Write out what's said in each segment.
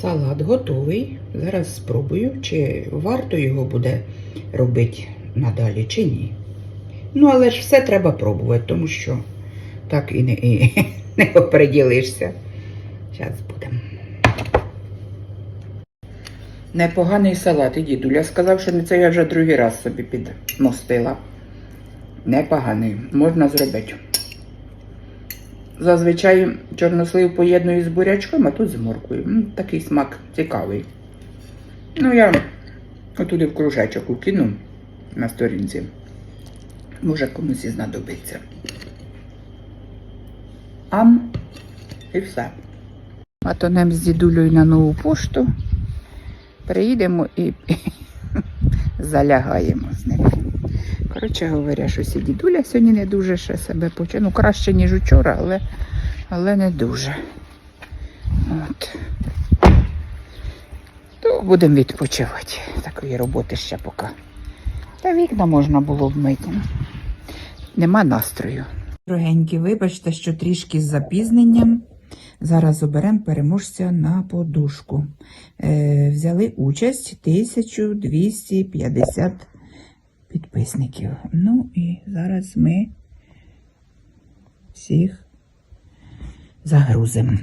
Салат готовий. Зараз спробую, чи варто його буде робити надалі, чи ні. Ну, але ж все треба пробувати, тому що так і не, і не оприділишся. Зараз будемо. Непоганий салат, і дідуля сказав, що це я вже другий раз собі підмостила. Непоганий, можна зробити. Зазвичай чорнослив поєдную з бурячком, а тут з морквою. М, Такий смак цікавий. Ну, я отуди в кружечок укину на сторінці. Може комусь і знадобиться. Ам і все. А то нам з дідулею на нову пошту. Приїдемо і, залягаємо з ним. Коротше говоря, щось і дідуля сьогодні не дуже ще себе почує. Ну, краще, ніж учора, але, але не дуже. От. То будемо відпочивати. Такої роботи ще поки. Та вікна можна було б мити. ну. Нема настрою. Дорогенькі, вибачте, що трішки з запізненням. Зараз оберемо переможця на подушку. Е, взяли участь 1250 підписників. Ну і зараз ми всіх загрузимо.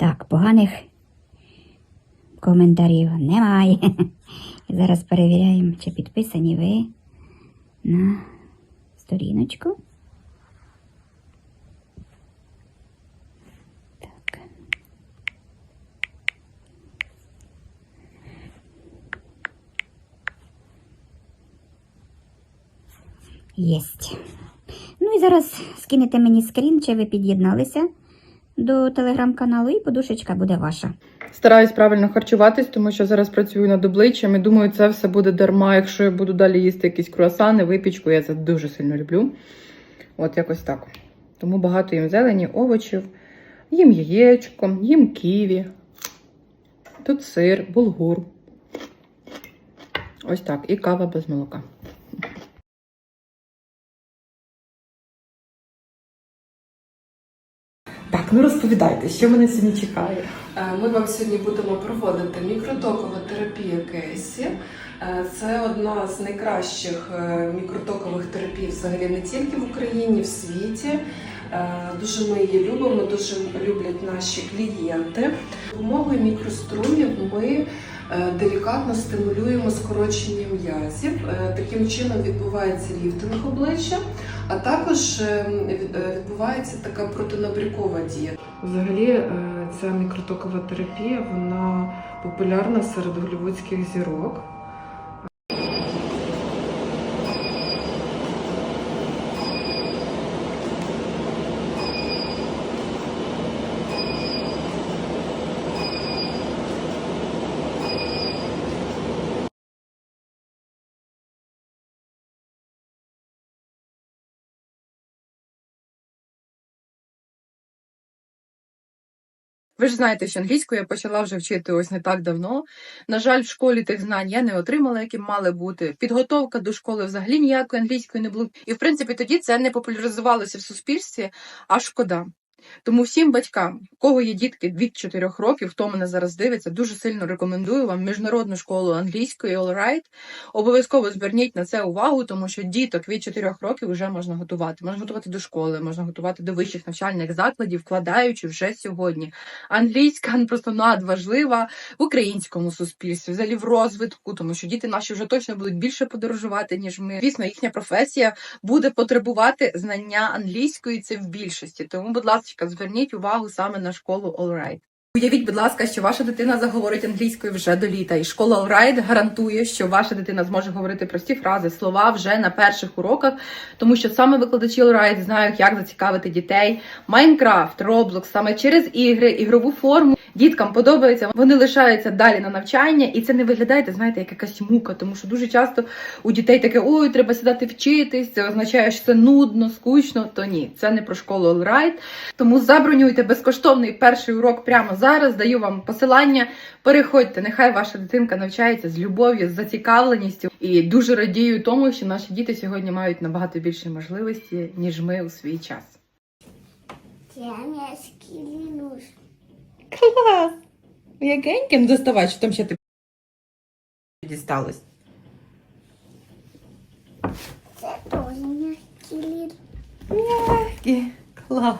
Так, поганих коментарів немає. Зараз перевіряємо, чи підписані ви на сторіночку. Єсть. Ну і зараз скинете мені скрін, чи ви під'єдналися до телеграм-каналу, і подушечка буде ваша. Стараюсь правильно харчуватись, тому що зараз працюю над обличчям і думаю, це все буде дарма, якщо я буду далі їсти якісь круасани, випічку. Я це дуже сильно люблю. От якось так. Тому багато їм зелені, овочів, їм яєчко, їм ківі. Тут сир, булгур. Ось так. І кава без молока. Ну розповідайте, що мене сьогодні чекає. Е, Ми вам сьогодні будемо проводити мікротокова терапія Кейсі. Е, Це одна з найкращих е, мікротокових терапій взагалі не тільки в Україні, в світі. Дуже ми її любимо, дуже люблять наші клієнти. Допомогою мікрострумів ми делікатно стимулюємо скорочення м'язів. Таким чином відбувається ліфтинг обличчя, а також е, від- е, відбувається така протинабрікова дія. Взагалі, е, ця мікротокова терапія вона популярна серед голівудських зірок. Ви ж знаєте, що англійську я почала вже вчити ось не так давно. На жаль, в школі тих знань я не отримала, які мали бути. Підготовка до школи взагалі ніякої англійської не було. І в принципі тоді це не популяризувалося в суспільстві, а шкода. Тому всім батькам, у кого є дітки від 4 років, хто мене зараз дивиться, дуже сильно рекомендую вам міжнародну школу англійської All Right. Обов'язково зверніть на це увагу, тому що діток від 4 років вже можна готувати. Можна готувати до школи, можна готувати до вищих навчальних закладів, вкладаючи вже сьогодні. Англійська ну, просто надважлива в українському суспільстві, взагалі в розвитку, тому що діти наші вже точно будуть більше подорожувати, ніж ми. Звісно, їхня професія буде потребувати знання англійської. Це в більшості. Тому, будь ласка, зверніть увагу саме на школу All Уявіть, будь ласка, що ваша дитина заговорить англійською вже до літа, і школа Олрайт гарантує, що ваша дитина зможе говорити прості фрази, слова вже на перших уроках, тому що саме викладачі All знають, як зацікавити дітей. Майнкрафт, Роблокс, саме через ігри, ігрову форму діткам подобається, вони лишаються далі на навчання, і це не виглядає, знаєте, як якась мука, тому що дуже часто у дітей таке ой, треба сідати вчитись. Це означає, що це нудно, скучно. То ні, це не про школу Allright. Тому забронюйте безкоштовний перший урок прямо зараз. Даю вам посилання. Переходьте, нехай ваша дитинка навчається з любов'ю, з зацікавленістю. І дуже радію тому, що наші діти сьогодні мають набагато більше можливості, ніж ми у свій час. Тянецький лінуш. Клас! Якеньким доставай, що там ще ти дісталось. Це теж м'який лін. Мягкі. Клас.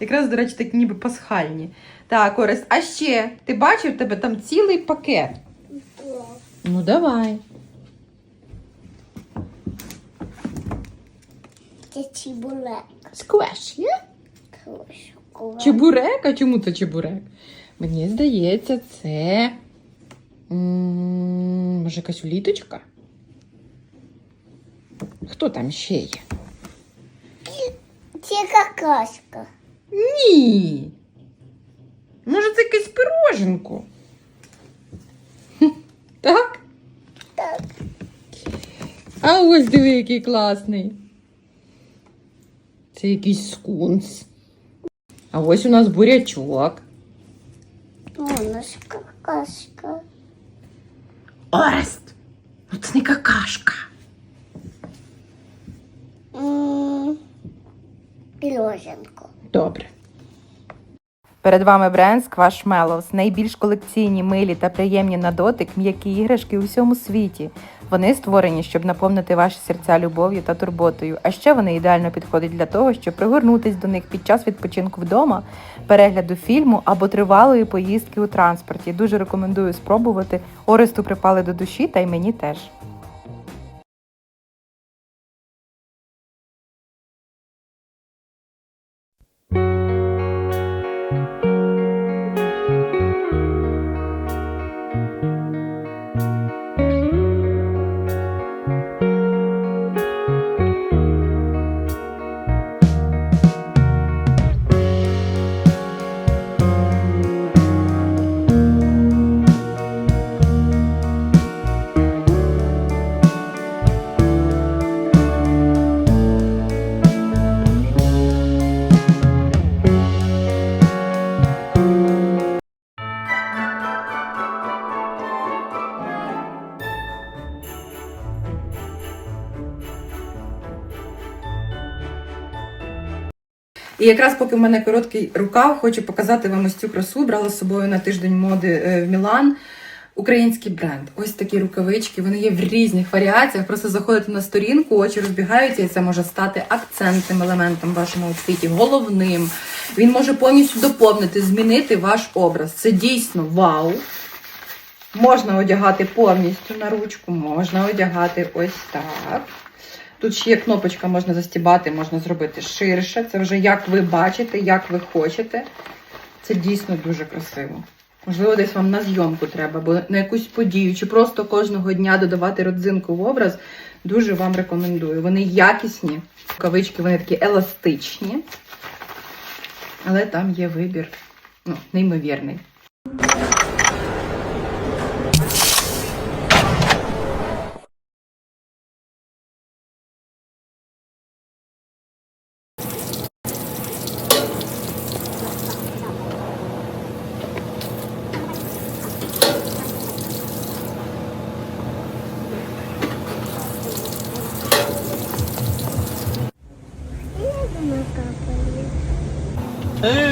Якраз, до речі, такі ніби пасхальні. Так, Орест, а ще ти бачив в тебе там цілий пакет. Ну, давай. Це чебурек. Сквеш, є? Кружку. Чебурек? А чому це чебурек? Мені здається, це. м, Може, якась уліточка? Хто там ще є? Це какашка. Ні. Може, це якесь пироженко? Так? Так. А ось диви, який класний. Це якийсь скунс. А ось у нас бурячок. Ж какашка. Орест! Ну це не какашка. Піроженко. Добре. Перед вами бренд Squashmallows. Найбільш колекційні, милі та приємні на дотик м'які іграшки у всьому світі. Вони створені, щоб наповнити ваші серця любов'ю та турботою. А ще вони ідеально підходять для того, щоб пригорнутись до них під час відпочинку вдома, перегляду фільму або тривалої поїздки у транспорті. Дуже рекомендую спробувати. Оресту припали до душі, та й мені теж. І якраз поки в мене короткий рукав, хочу показати вам ось цю красу. Брала з собою на тиждень моди е, в Мілан. Український бренд. Ось такі рукавички. Вони є в різних варіаціях. Просто заходите на сторінку, очі розбігаються, і це може стати акцентним елементом вашому outfit, головним. Він може повністю доповнити, змінити ваш образ. Це дійсно вау. Можна одягати повністю на ручку, можна одягати ось так. Тут ще є кнопочка, можна застібати, можна зробити ширше. Це вже як ви бачите, як ви хочете. Це дійсно дуже красиво. Можливо, десь вам на зйомку треба, або на якусь подію, чи просто кожного дня додавати родзинку в образ. Дуже вам рекомендую. Вони якісні, рукавички, вони такі еластичні, але там є вибір ну, неймовірний.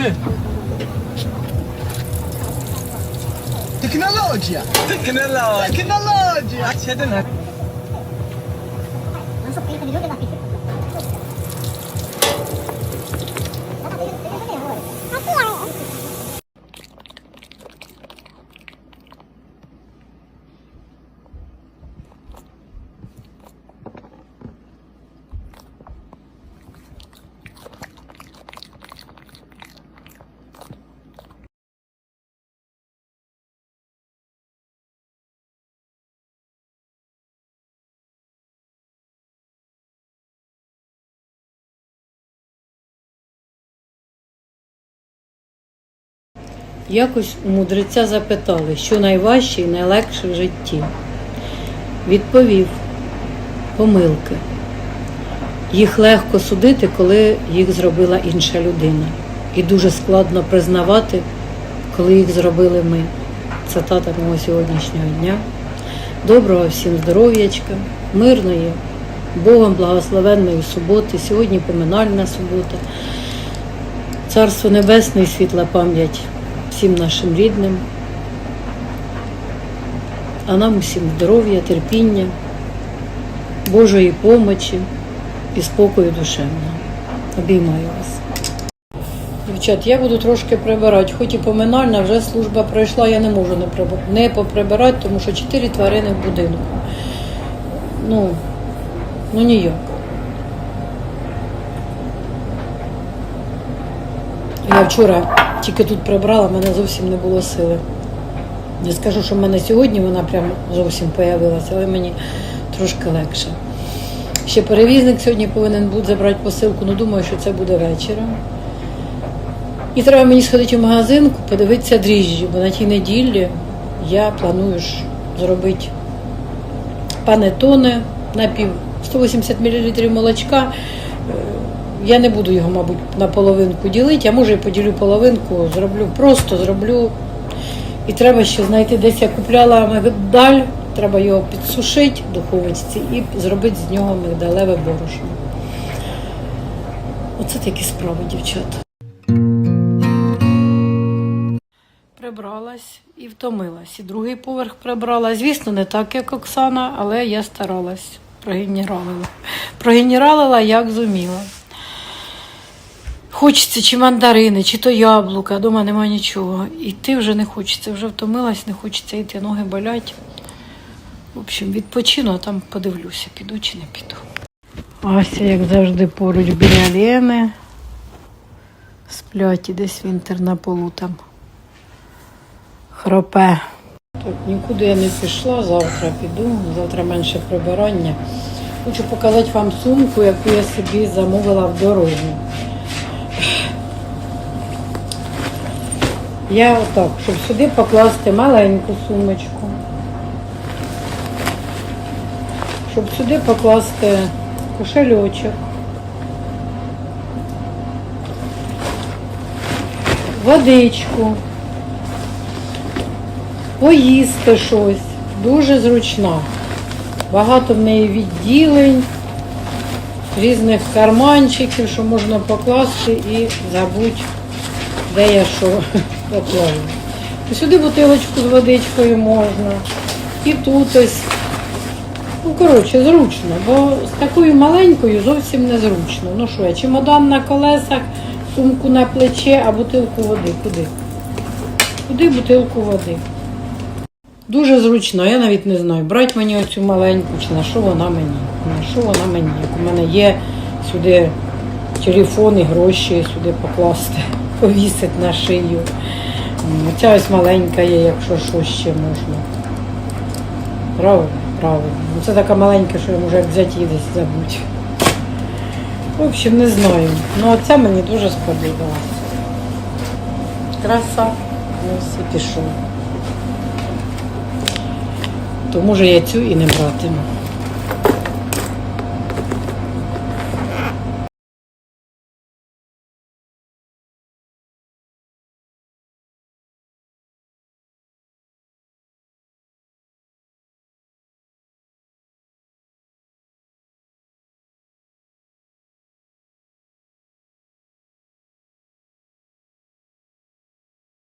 Tecnologia! Tecnologia! Tecnologia! Tecnologia! Non so, prima di dove la. Якось у мудреця запитали, що найважче і найлегше в житті. Відповів помилки. Їх легко судити, коли їх зробила інша людина. І дуже складно признавати, коли їх зробили ми. Цитата мого сьогоднішнього дня. Доброго всім здоров'ячка, мирної, Богом благословенної суботи. Сьогодні поминальна субота. Царство Небесне і світла пам'ять всім нашим рідним, а нам усім здоров'я, терпіння, Божої помочі і спокою душевного. Обіймаю вас. Дівчат, я буду трошки прибирати, хоч і поминальна, вже служба пройшла, я не можу не, приб- не поприбирати, тому що чотири тварини в будинку. Ну, ну ніяк. Я вчора тільки тут прибрала, в мене зовсім не було сили. Не скажу, що в мене сьогодні вона прям зовсім появилася, але мені трошки легше. Ще перевізник сьогодні повинен буде забрати посилку, ну думаю, що це буде вечором. І треба мені сходити в магазин, подивитися дріжджі, бо на тій неділі я планую ж зробити панетоне на пів 180 мл молочка. Я не буду його, мабуть, на половинку ділити, а може і поділю половинку, зроблю, просто зроблю. І треба ще знайти, десь я купляла мигдаль, треба його підсушити в духовочці і зробити з нього мигдалеве борошно. Оце такі справи, дівчата. Прибралась і втомилась. І другий поверх прибрала. Звісно, не так, як Оксана, але я старалась. Прогенералила. Прогенералила, як зуміла. Хочеться чи мандарини, чи то яблука, дома нема нічого. Іти вже не хочеться, вже втомилась, не хочеться йти, ноги болять. В общем, відпочину, а там подивлюся, піду чи не піду. Ася, як завжди, поруч біля Лени. Сплять і десь вінтер на полу там. Хропе. Так, нікуди я не пішла, завтра піду, завтра менше прибирання. Хочу показати вам сумку, яку я собі замовила в дорогу. Я отак, щоб сюди покласти маленьку сумочку. Щоб сюди покласти кошельочок. Водичку. Поїсти щось. Дуже зручна. Багато в неї відділень, різних карманчиків, що можна покласти і забудь, де я що поклала. Сюди бутилочку з водичкою можна. І тут ось. Ну, коротше, зручно, бо з такою маленькою зовсім не зручно. Ну що, я чемодан на колесах, сумку на плече, а бутилку води. Куди? Куди бутилку води? Дуже зручно, я навіть не знаю, брати мені оцю маленьку, чи на що вона мені. На що вона мені? Як у мене є сюди телефон і гроші сюди покласти, повісити на шию. М, Оця ось маленька є, якщо що ще можна. Правильно, правильно. Ну, Це така маленька, що я можу як взяти її десь забути. В общем, не знаю. Ну, а ця мені дуже сподобалась. Краса. Ось і пішов. То може я цю і не братиму.